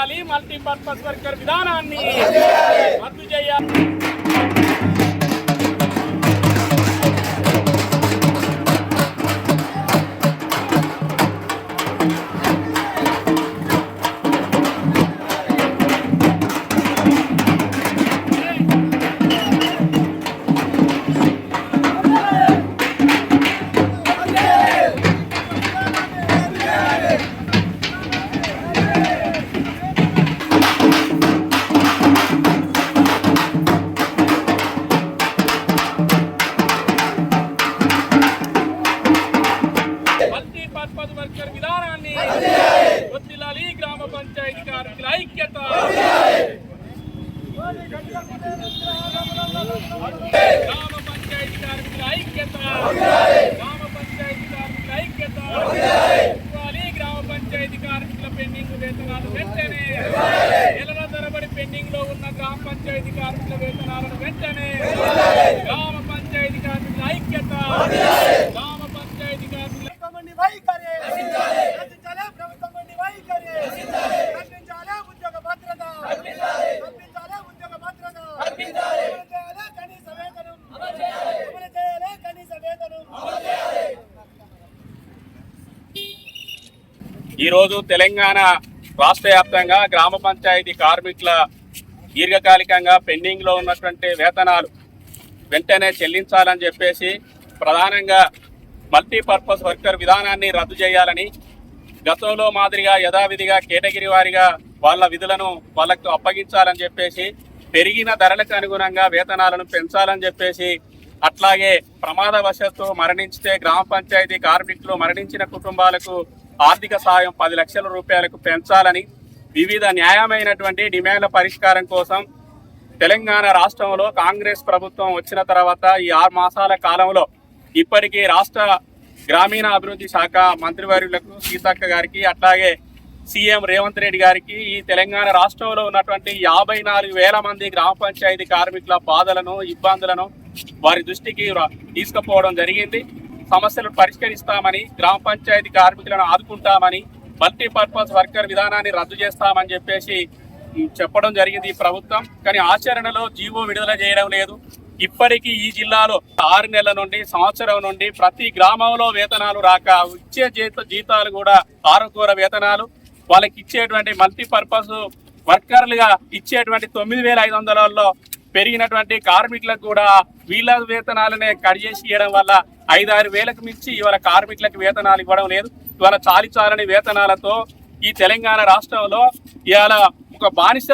చేయాలి multipurpose worker విధానాన్ని రద్దు చేయాలి. గ్రామ పంచాయతీ కార్మికుల ఐక్యత. గ్రామ పంచాయతీ కార్మికుల ఐక్యత. గ్రామ పంచాయతీ కార్మికుల ఐక్యత. ఇవ్వాలి గ్రామ పంచాయతీ కార్మికుల పెండింగ్ వేతనాలు వెంటనే. నెలల తరబడి పెండింగ్లో ఉన్న గ్రామ పంచాయతీ కార్మికుల వేతనాలను వెంటనే. గ్రామ ఈరోజు తెలంగాణ రాష్ట్ర వ్యాప్తంగా గ్రామ పంచాయతీ కార్మికుల దీర్ఘకాలికంగా పెండింగ్లో ఉన్నటువంటి వేతనాలు వెంటనే చెల్లించాలని చెప్పేసి ప్రధానంగా మల్టీపర్పస్ వర్కర్ విధానాన్ని రద్దు చేయాలని గతంలో మాదిరిగా యథావిధిగా కేటగిరీ వారిగా వాళ్ళ విధులను వాళ్ళకు అప్పగించాలని చెప్పేసి పెరిగిన ధరలకు అనుగుణంగా వేతనాలను పెంచాలని చెప్పేసి అట్లాగే ప్రమాదవశత్తు మరణించితే గ్రామ పంచాయతీ కార్మికులు మరణించిన కుటుంబాలకు ఆర్థిక సాయం పది లక్షల రూపాయలకు పెంచాలని వివిధ న్యాయమైనటువంటి డిమాండ్ల పరిష్కారం కోసం తెలంగాణ రాష్ట్రంలో కాంగ్రెస్ ప్రభుత్వం వచ్చిన తర్వాత ఈ ఆరు మాసాల కాలంలో ఇప్పటికీ రాష్ట్ర గ్రామీణ అభివృద్ధి శాఖ మంత్రివర్యులకు సీతక్క గారికి అట్లాగే సీఎం రేవంత్ రెడ్డి గారికి ఈ తెలంగాణ రాష్ట్రంలో ఉన్నటువంటి యాభై నాలుగు వేల మంది గ్రామ పంచాయతీ కార్మికుల బాధలను ఇబ్బందులను వారి దృష్టికి తీసుకుపోవడం జరిగింది. సమస్యలను పరిష్కరిస్తామని గ్రామ పంచాయతీ కార్మికులను ఆదుకుంటామని మల్టీపర్పస్ వర్కర్ విధానాన్ని రద్దు చేస్తామని చెప్పేసి చెప్పడం జరిగింది ఈ ప్రభుత్వం. కానీ ఆచరణలో జీవో విడుదల చేయడం లేదు. ఇప్పటికీ ఈ జిల్లాలో ఆరు నెలల నుండి సంవత్సరం నుండి ప్రతి గ్రామంలో వేతనాలు రాక ఇచ్చే జీత జీతాలు కూడా ఆరుకూర వేతనాలు. వాళ్ళకి ఇచ్చేటువంటి మల్టీపర్పస్ వర్కర్లుగా ఇచ్చేటువంటి తొమ్మిది వేల ఐదు వందలలో పెరిగినటువంటి కార్మికులకు కూడా వీళ్ళ వేతనాలనే కట్ చేసి ఇవ్వడం వల్ల ఐదారు వేలకు మించి ఇవాళ కార్మికులకు వేతనాలు ఇవ్వడం లేదు. ఇవాళ చాలిచాలని వేతనాలతో ఈ తెలంగాణ రాష్ట్రంలో ఇవాళ ఒక బానిస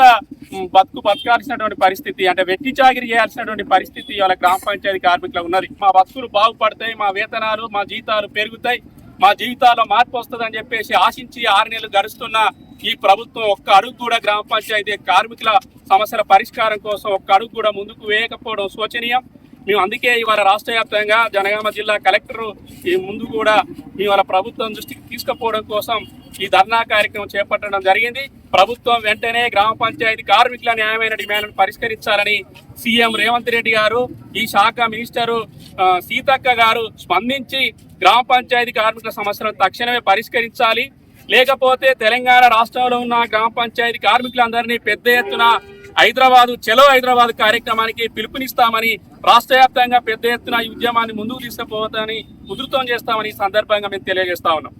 బతుకు బతకాల్సినటువంటి పరిస్థితి అంటే వెట్టి చాగిరి చేయాల్సినటువంటి పరిస్థితి ఇవాళ గ్రామ పంచాయతీ కార్మికులకు ఉన్నది. మా బతుకులు బాగుపడతాయి మా వేతనాలు మా జీతాలు పెరుగుతాయి మా జీవితాల్లో మార్పు వస్తుందని చెప్పేసి ఆశించి ఆరు నెలలు గడుస్తున్న ఈ ప్రభుత్వం ఒక్క అడుగు కూడా గ్రామ పంచాయతీ కార్మికుల సమస్యల పరిష్కారం కోసం ఒక్క అడుగు కూడా ముందుకు వేయకపోవడం శోచనీయం. మేము అందుకే ఇవాళ రాష్ట్ర వ్యాప్తంగా జనగామ జిల్లా కలెక్టర్ ఈ ముందు కూడా ఇవాళ ప్రభుత్వం దృష్టికి తీసుకుపోవడం కోసం ఈ ధర్నా కార్యక్రమం చేపట్టడం జరిగింది. ప్రభుత్వం వెంటనే గ్రామ పంచాయతీ కార్మికుల న్యాయమైన డిమాండ్ను పరిష్కరించాలని సీఎం రేవంత్ రెడ్డి గారు ఈ శాఖ మినిస్టరు సీతక్క గారు స్పందించి గ్రామ పంచాయతీ కార్మికుల సమస్యలను తక్షణమే పరిష్కరించాలి. లేకపోతే తెలంగాణ రాష్ట్రంలో ఉన్న గ్రామ పంచాయతీ కార్మికులందరినీ పెద్ద ఎత్తున హైదరాబాదు చలో హైదరాబాద్ కార్యక్రమానికి పిలుపునిస్తామని రాష్ట్ర వ్యాప్తంగా పెద్ద ఎత్తున ఈ ఉద్యమాన్ని ముందుకు తీసుకుపోతామని ఉధృతం చేస్తామని ఈ సందర్భంగా మేము తెలియజేస్తా ఉన్నాం.